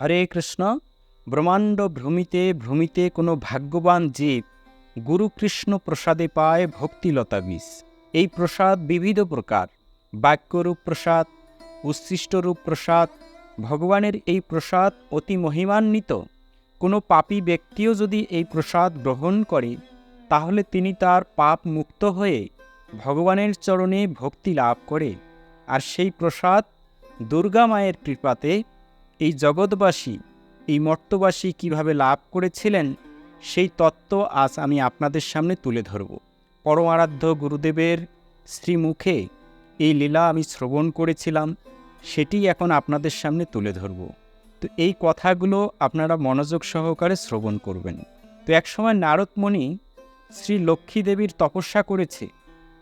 হরে কৃষ্ণ। ব্রহ্মাণ্ড ভ্রমিতে ভ্রমিতে কোনো ভাগ্যবান জীব গুরু কৃষ্ণ প্রসাদে পায় ভক্তিলতা বীজ। এই প্রসাদ বিবিধ প্রকার। বাক্যরূপ প্রসাদ, উচ্ছিষ্টরূপ প্রসাদ, ভগবানের এই প্রসাদ অতি মহিমান্বিত। কোনো পাপী ব্যক্তিও যদি এই প্রসাদ গ্রহণ করে, তাহলে তিনি তার পাপ মুক্ত হয়ে ভগবানের চরণে ভক্তি লাভ করে। আর সেই প্রসাদ দুর্গা মায়ের কৃপাতে এই জগৎবাসী, এই মর্তবাসী কীভাবে লাভ করেছিলেন, সেই তত্ত্ব আজ আমি আপনাদের সামনে তুলে ধরব। পরমারাধ্য গুরুদেবের শ্রীমুখে এই লীলা আমি শ্রবণ করেছিলাম, সেটি এখন আপনাদের সামনে তুলে ধরব। তো এই কথাগুলো আপনারা মনোযোগ সহকারে শ্রবণ করবেন। তো একসময় নারদমণি শ্রী লক্ষ্মী দেবীর তপস্যা করেছে,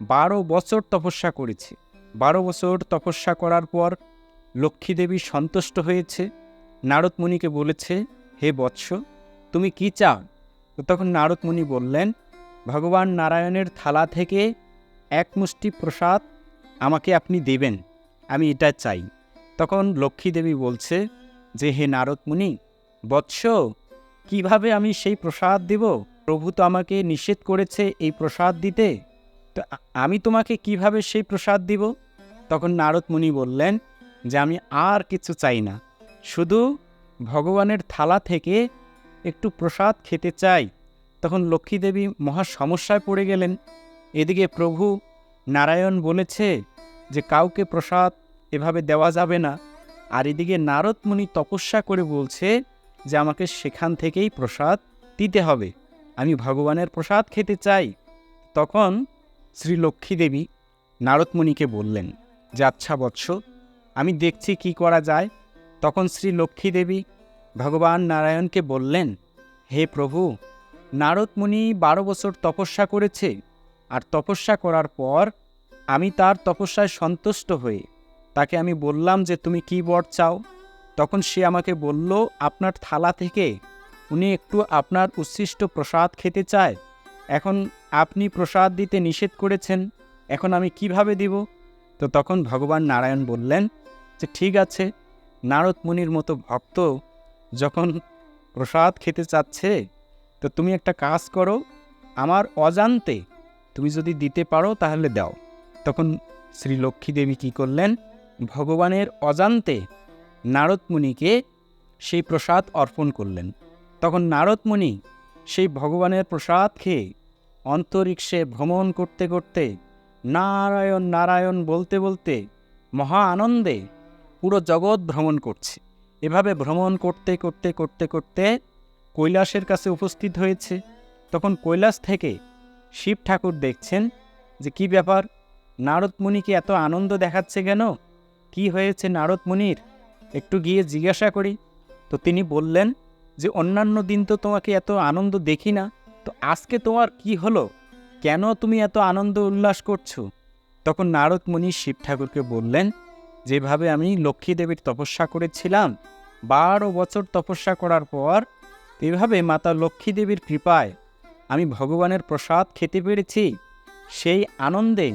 বারো বছর তপস্যা করেছে। বারো বছর তপস্যা করার পর লক্ষ্মী দেবী সন্তুষ্ট হয়েছে। নারদমণিকে বলেছে, হে বৎস, তুমি কি চাও? তো তখন নারদমণি বললেন, ভগবান নারায়ণের থালা থেকে এক মুষ্টি প্রসাদ আমাকে আপনি দেবেন, আমি এটা চাই। তখন লক্ষ্মী দেবী বলছে, যে হে নারদমুনি বৎস, কীভাবে আমি সেই প্রসাদ দেব? প্রভু তো আমাকে নিষেধ করেছে এই প্রসাদ দিতে, তো আমি তোমাকে কীভাবে সেই প্রসাদ দিব? তখন নারদমুনি বললেন যে আমি আর কিছু চাই না। শুধু ভগবানের থালা থেকে একটু প্রসাদ খেতে চাই। তখন লক্ষ্মী দেবী মহা সমস্যায় পড়ে গেলেন। এদিকে প্রভু নারায়ণ বলেছে যে, কাউকে প্রসাদ এভাবে দেওয়া যাবে না। আর এদিকে নারদ মুনি তপস্যা করে বলছে যে, আমাকে সেখান থেকেই প্রসাদ দিতে হবে। আমি ভগবানের প্রসাদ খেতে চাই। তখন শ্রী লক্ষ্মী দেবী নারদমণিকে বললেন, যে আচ্ছা বৎস আমি দেখছি কি করা যায়। তখন শ্রী লক্ষ্মী দেবী ভগবান নারায়ণকে বললেন, হে প্রভু নারদমণি বারো বছর তপস্যা করেছে, আর তপস্যা করার পর আমি তার তপস্যায় সন্তুষ্ট হয়ে তাকে আমি বললাম যে তুমি কি বর চাও? তখন সে আমাকে বলল, আপনার থালা থেকে উনি একটু আপনার উচ্ছিষ্ট প্রসাদ খেতে চায়। এখন আপনি প্রসাদ দিতে নিষেধ করেছেন, এখন আমি কীভাবে দিব? তো তখন ভগবান নারায়ণ বললেন যে ঠিক আছে, নারদ মুনির মতো ভক্ত যখন প্রসাদ খেতে চাচ্ছে, তো তুমি একটা কাজ করো, আমার অজান্তে তুমি যদি দিতে পারো তাহলে দাও। তখন শ্রী লক্ষ্মী দেবী কী করলেন? ভগবানের অজান্তে নারদমুনিকে সেই প্রসাদ অর্পণ করলেন। তখন নারদমুনি সেই ভগবানের প্রসাদ খেয়ে অন্তরিক্ষে ভ্রমণ করতে করতে নারায়ণ নারায়ণ বলতে বলতে মহা আনন্দে পুরো জগৎ ভ্রমণ করছে। এভাবে ভ্রমণ করতে করতে করতে করতে কৈলাসের কাছে উপস্থিত হয়েছে। তখন কৈলাস থেকে শিব ঠাকুর দেখছেন যে কি ব্যাপার, নারদ মুনিকে এত আনন্দ দেখাচ্ছে কেন? কি হয়েছে নারদ মুনির? একটু গিয়ে জিজ্ঞাসা করি। তো তিনি বললেন যে, অন্যান্য দিন তো তোমাকে এত আনন্দ দেখি না। তো আজকে তোমার কি হলো? কেন তুমি এত আনন্দ উল্লাস করছ? তখন নারদ মুনি শিব ঠাকুরকে বললেন যেভাবে আমি লক্ষ্মী দেবীর তপস্যা করেছিলাম, বারো বছর তপস্যা করার পর, এভাবে মাতা লক্ষ্মী দেবীর কৃপায় আমি ভগবানের প্রসাদ খেতে পেরেছি, সেই আনন্দে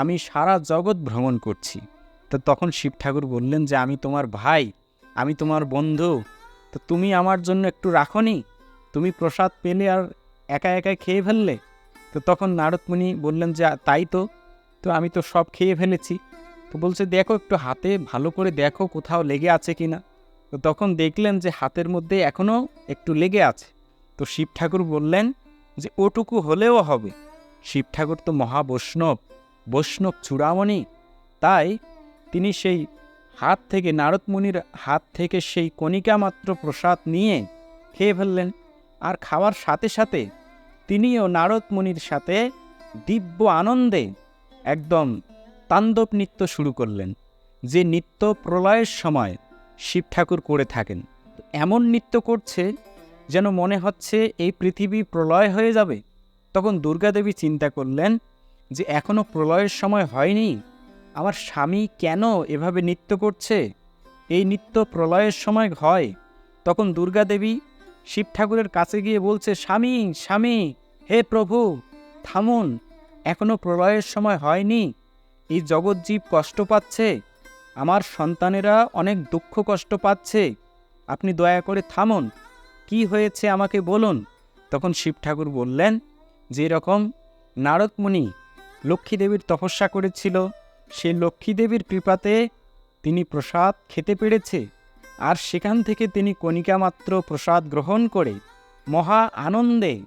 আমি সারা জগৎ ভ্রমণ করছি। তো তখন শিব ঠাকুর বললেন যে, আমি তোমার ভাই, আমি তোমার বন্ধু, তো তুমি আমার জন্য একটু রাখনি, তুমি প্রসাদ পেলে আর একা একাই খেয়ে ফেললে? তো তখন নারদমণি বললেন যে, তাই তো তো আমি তো সব খেয়ে ফেলেছি। তো বলছে, দেখো একটু হাতে ভালো করে দেখো কোথাও লেগে আছে কি না। তো তখন দেখলেন যে হাতের মধ্যে এখনও একটু লেগে আছে। তো শিব ঠাকুর বললেন যে, ওটুকু হলেও হবে। শিব ঠাকুর তো মহাবৈষ্ণব, বৈষ্ণব চূড়ামণি। তাই তিনি সেই হাত থেকে নারদমুনির হাত থেকে সেই কণিকা মাত্র প্রসাদ নিয়ে খেয়ে ফেললেন। আর খাওয়ার সাথে সাথে তিনিও নারদমুনির সাথে দিব্য আনন্দে একদম তাণ্ডব নৃত্য শুরু করলেন, যে নৃত্য প্রলয়ের সময় শিব ঠাকুর করে থাকেন। এমন নৃত্য করছে যেন মনে হচ্ছে এই পৃথিবী প্রলয় হয়ে যাবে। তখন দুর্গাদেবী চিন্তা করলেন যে এখনও প্রলয়ের সময় হয়নি আমার স্বামী কেন এভাবে নৃত্য করছে? এই নৃত্য প্রলয়ের সময় হয়। তখন দুর্গাদেবী শিব ঠাকুরের কাছে গিয়ে বলছে, স্বামী স্বামী, হে প্রভু, থামুন এখনও প্রলয়ের সময় হয়নি। এই জগৎজীব কষ্ট পাচ্ছে? আমার সন্তানেরা অনেক দুঃখ কষ্ট পাচ্ছে। আপনি দয়া করে থামুন। কি হয়েছে আমাকে বলুন। তখন শিব ঠাকুর বললেন, যে এরকম নারদমণি লক্ষ্মী দেবীর তপস্যা করেছিল। সেই লক্ষ্মী দেবীর কৃপাতে তিনি প্রসাদ খেতে পেরেছে। আর সেখান থেকে তিনি কণিকা মাত্র প্রসাদ গ্রহণ করে মহা আনন্দে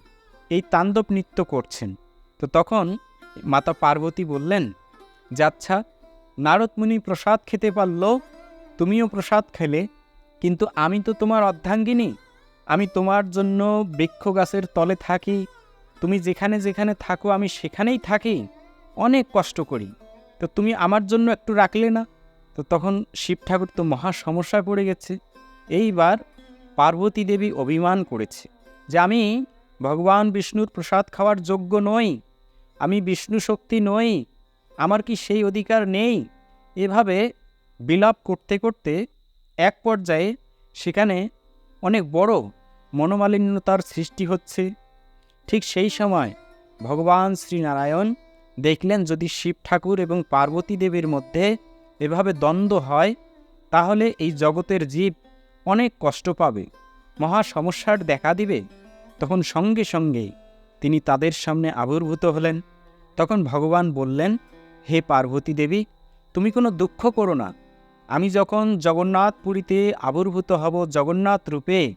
এই তাণ্ডব নৃত্য করছেন। তো তখন মাতা পার্বতী বললেন যাচ্ছা, নারদমুনি প্রসাদ খেতে পারল, তুমিও প্রসাদ খেলে, কিন্তু আমি তো তোমার অর্ধাঙ্গিনী, আমি তোমার জন্য বৃক্ষ গাছের তলে থাকি, তুমি যেখানে যেখানে থাকো আমি সেখানেই থাকি, অনেক কষ্ট করি, তো তুমি আমার জন্য একটু রাখলে না? তো তখন শিব ঠাকুর তো মহা সমস্যায় পড়ে গেছে, এইবার পার্বতী দেবী অভিমান করেছে যে আমি ভগবান বিষ্ণুর প্রসাদ খাওয়ার যোগ্য নই, আমি বিষ্ণু শক্তি নই আমার কি সেই অধিকার নেই? এভাবে বিলাপ করতে করতে এক পর্যায়ে সেখানে অনেক বড় মনোমালিন্যতার সৃষ্টি হচ্ছে। ঠিক সেই সময় ভগবান শ্রীনারায়ণ দেখলেন যদি শিব ঠাকুর এবং পার্বতী দেবীর মধ্যে এভাবে দ্বন্দ্ব হয়, তাহলে এই জগতের জীব অনেক কষ্ট পাবে। মহা সমস্যার দেখা দিবে। তখন সঙ্গে সঙ্গে তিনি তাদের সামনে আবির্ভূত হলেন। তখন ভগবান বললেন হে পার্বতী দেবী, তুমি কোনো দুঃখ করো না। আমি যখন জগন্নাথ পুরীতে আবির্ভূত হব জগন্নাথ রূপে,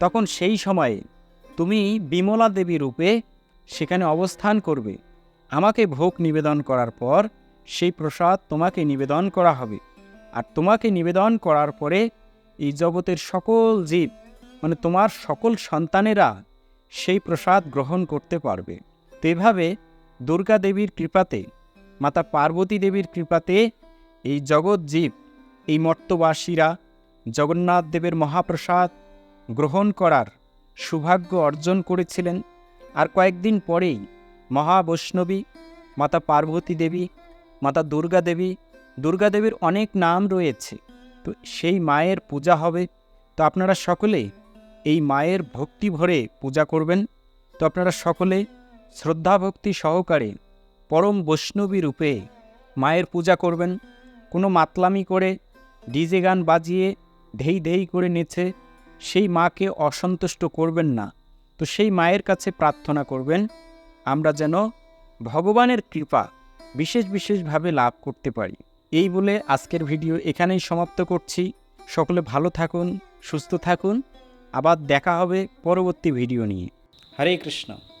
তখন সেই সময়ে তুমি বিমলা দেবী রূপে সেখানে অবস্থান করবে। আমাকে ভোগ নিবেদন করার পর সেই প্রসাদ তোমাকে নিবেদন করা হবে। আর তোমাকে নিবেদন করার পরে এই জগতের সকল জীব মানে তোমার সকল সন্তানেরা সেই প্রসাদ গ্রহণ করতে পারবে। তো এভাবে দুর্গা দেবীর কৃপাতে মাতা পার্বতী দেবীর কৃপাতে এই জগৎ জীব, এই মর্তবাসীরা জগন্নাথ দেবের মহাপ্রসাদ গ্রহণ করার সৌভাগ্য অর্জন করেছিলেন। আর কয়েকদিন পরেই মহাবৈষ্ণবী, মাতা পার্বতী দেবী, মাতা দুর্গা দেবী, দুর্গা দেবীর অনেক নাম রয়েছে। তো সেই মায়ের পূজা হবে। তো আপনারা সকলে এই মায়ের ভক্তি ভরে পূজা করবেন। তো আপনারা সকলে শ্রদ্ধা ভক্তি সহকারে পরম বৈষ্ণবী রূপে মায়ের পূজা করবেন, কোনো মাতলামি করে, ডিজে গান বাজিয়ে, ধেই ধেই করে নেচে সেই মাকে অসন্তুষ্ট করবেন না। তো সেই মায়ের কাছে প্রার্থনা করবেন, আমরা যেন ভগবানের কৃপা বিশেষ বিশেষভাবে লাভ করতে পারি। এই বলে আজকের ভিডিও এখানেই সমাপ্ত করছি। সকলে ভালো থাকুন, সুস্থ থাকুন। আবার দেখা হবে পরবর্তী ভিডিও নিয়ে। হরে কৃষ্ণ।